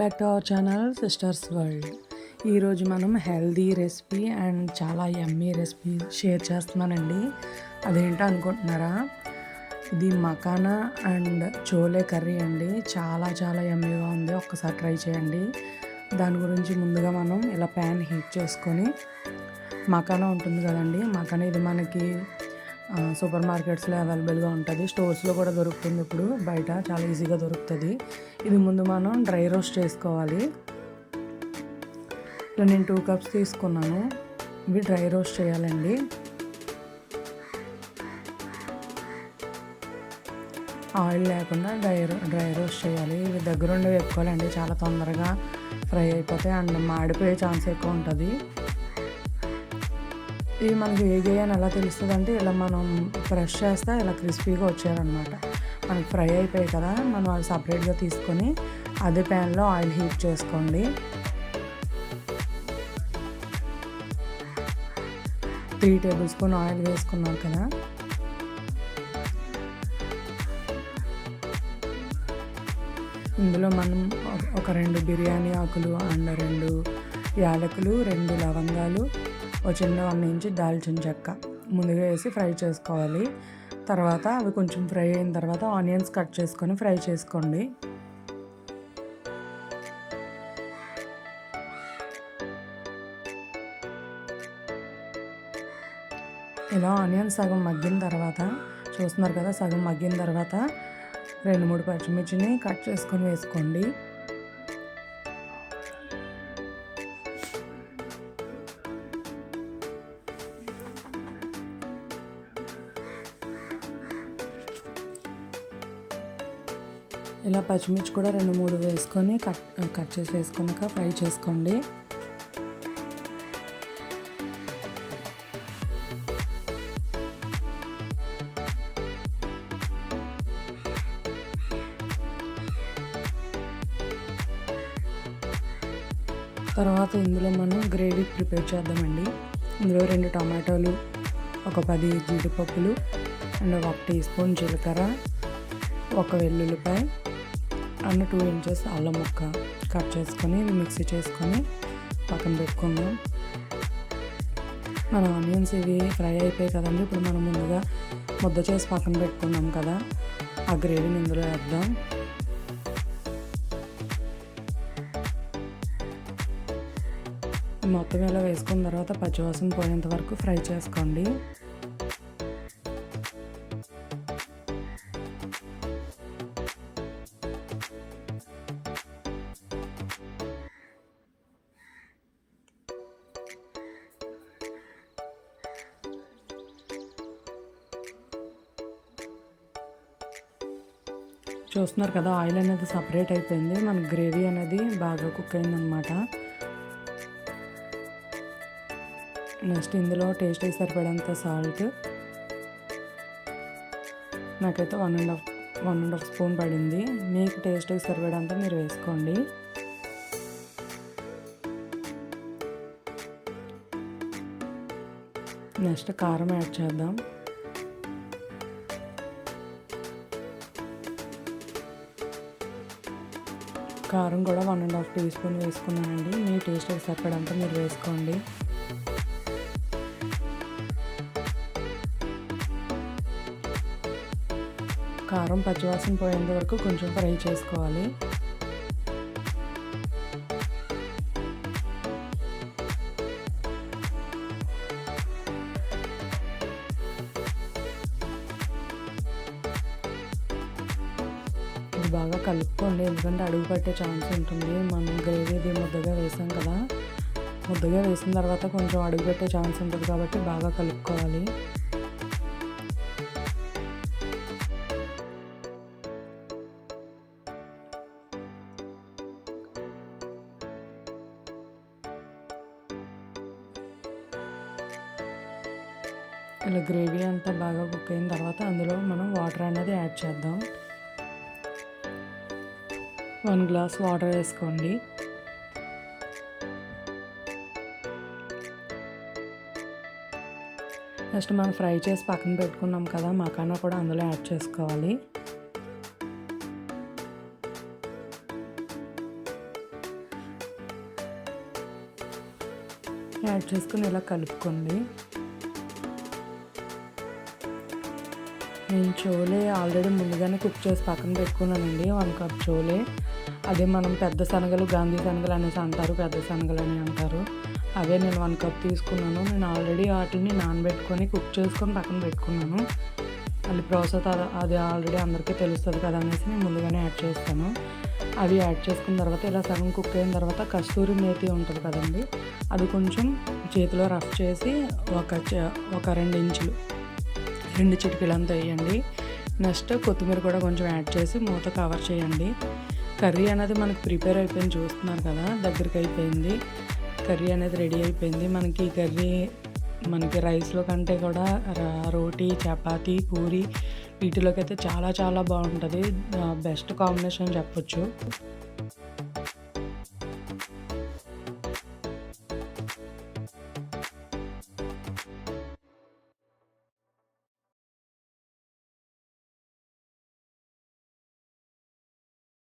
Back to our channel sisters world ఈరోజు మనం healthy recipe and చాలా ఎమ్మీ రెసిపీ షేర్ చేస్తున్నానండి. అదేంటో అనుకుంటున్నారా? ఇది మకానా అండ్ చోలే కర్రీ అండి. చాలా చాలా ఎమ్మీగా ఉంది. ఒక్కసారి ట్రై చేయండి. దాని గురించి ముందుగా మనం ఇలా ప్యాన్ హీట్ చేసుకొని మకానా ఉంటుంది కదండి. మకానా ఇది మనకి సూపర్ మార్కెట్స్లో అవైలబుల్గా ఉంటుంది. స్టోర్స్లో కూడా దొరుకుతుంది ఇప్పుడు. బయట చాలా ఈజీగా దొరుకుతుంది. ఇది ముందు మనం డ్రై రోస్ట్ చేసుకోవాలి. ఇట్లా నేను టూ కప్స్ తీసుకున్నాను. ఇవి డ్రై రోస్ట్ చేయాలండి. ఆయిల్ లేకుండా డ్రై రో- డ్రై రోస్ట్ చేయాలి. ఇవి దగ్గరుండి వేపుకోవాలండి. చాలా తొందరగా ఫ్రై అయిపోతాయి అండ్ మాడిపోయే ఛాన్స్ ఎక్కువ ఉంటుంది. ఇవి మనకి ఏ అని ఎలా తెలుస్తుంది అంటే ఇలా మనం ఫ్రెష్ చేస్తే ఇలా క్రిస్పీగా వచ్చారనమాట మనకి ఫ్రై అయిపోయాయి కదా మనం అవి సపరేట్గా తీసుకొని అదే ప్యాన్లో ఆయిల్ హీట్ చేసుకోండి. త్రీ టేబుల్ స్పూన్ ఆయిల్ వేసుకున్నాం కదా. ఇందులో మనం ఒక- ఒక రెండు బిర్యానీ ఆకులు అండ్ రెండు యాలకులు రెండు లవంగాలు ఒక చిన్న వన్ ఇంచ్ దాల్చిన చెక్క ముందుగా వేసి ఫ్రై చేసుకోవాలి. తర్వాత అవి కొంచెం ఫ్రై అయిన తర్వాత ఆనియన్స్ కట్ చేసుకొని ఫ్రై చేసుకోండి. ఇలా ఆనియన్స్ సగం మగ్గిన తర్వాత చూస్తున్నారు కదా సగం మగ్గిన తర్వాత రెండు మూడు పచ్చిమిర్చిని కట్ చేసుకొని వేసుకోండి. ఇలా పచ్చిమిర్చి కూడా రెండు మూడు వేసుకొని కట్ కట్ చేసి వేసుకున్నాక ఫ్రై చేసుకోండి. తర్వాత ఇందులో మనం గ్రేవీ ప్రిపేర్ చేద్దామండి. ఇందులో రెండు టమాటోలు ఒక పది జీడిపప్పులు అండ్ ఒక టీ స్పూన్ జీలకర్ర ఒక వెల్లుల్లిపాయ అండ్ టూ ఇంచెస్ అల్లం ముక్క కట్ చేసుకొని ఇవి మిక్సీ చేసుకొని పక్కన పెట్టుకుందాం. మన ఆనియన్స్ ఇవి ఫ్రై అయిపోయాయి కదండి ఇప్పుడు మనం ముందుగా ముద్ద చేసి పక్కన పెట్టుకున్నాం కదా ఆ గ్రేవీని ఇందులో వేద్దాం. మొత్తం ఇలా వేసుకున్న తర్వాత పచ్చివాసన పోయేంత వరకు ఫ్రై చేసుకోండి. చూస్తున్నారు కదా ఆయిల్ అనేది సపరేట్ అయిపోయింది. మన గ్రేవీ అనేది బాగా కుక్ అయిందనమాట నెక్స్ట్ ఇందులో టేస్ట్ సరిపడేంత సాల్ట్. నాకైతే one and half one and half spoon పడింది. మీకు టేస్ట్ సరిపడేంత మీరు వేసుకోండి. నెక్స్ట్ కారం యాడ్ చేద్దాం. కారం కూడా one and half teaspoon వేసుకున్నానండి. మీ టేస్ట్కి సరిపడంతా మీరు వేసుకోండి. కారం పచ్చివాసన పోయేంత వరకు కొంచెం ఫ్రై చేసుకోవాలి. బాగా కలుపుకోండి. ఎందుకంటే అడుగు పట్టే ఛాన్స్ ఉంటుంది. మనం గ్రేవీ ముద్దగా వేసాం కదా. ముద్దగా వేసిన తర్వాత కొంచెం అడుగు పెట్టే ఛాన్స్ ఉంటుంది కాబట్టి బాగా కలుపుకోవాలి. ఇలా గ్రేవీ అంతా బాగా కుక్ అయిన తర్వాత అందులో మనం వాటర్ అనేది యాడ్ చేద్దాం. వన్ గ్లాస్ వాటర్ వేసుకోండి. నెక్స్ట్ మనం ఫ్రై చేసి పక్కన పెట్టుకున్నాం కదా మకానా కూడా అందులో యాడ్ చేసుకోవాలి. యాడ్ చేసుకుని ఇలా కలుపుకోండి. నేను చోలే ఆల్రెడీ ముందుగానే కుక్ చేసి పక్కన పెట్టుకున్నానండి వన్ కప్ చోలే. అదే మనం పెద్ద శనగలు గాంధీ శనగలు అనేసి అంటారు పెద్ద శనగలు అని అంటారు. అవే నేను వన్ కప్ తీసుకున్నాను. నేను ఆల్రెడీ వాటిని నానబెట్టుకొని కుక్ చేసుకొని పక్కన పెట్టుకున్నాను. మళ్ళీ ప్రాసెస్ అది ఆల్రెడీ అందరికీ తెలుస్తుంది కదా అనేసి నేను ముందుగానే యాడ్ చేస్తాను. అవి యాడ్ చేసుకున్న తర్వాత ఇలా సగం కుక్ అయిన తర్వాత కస్తూరి మేతి ఉంటుంది కదండి అది కొంచెం చేతిలో రఫ్ చేసి ఒక ఒక రెండు ఇంచులు రెండు చిటికీలంతా వేయండి. నెక్స్ట్ కొత్తిమీర కూడా కొంచెం యాడ్ చేసి మూత కవర్ చేయండి. కర్రీ అనేది మనకి ప్రిపేర్ అయిపోయింది చూస్తున్నారు కదా దగ్గరికి అయిపోయింది. కర్రీ అనేది రెడీ అయిపోయింది. మనకి కర్రీ మనకి రైస్లో కంటే కూడా రోటీ చపాతీ పూరి వీటిలోకి అయితే చాలా చాలా బాగుంటుంది. బెస్ట్ కాంబినేషన్ చెప్పొచ్చు.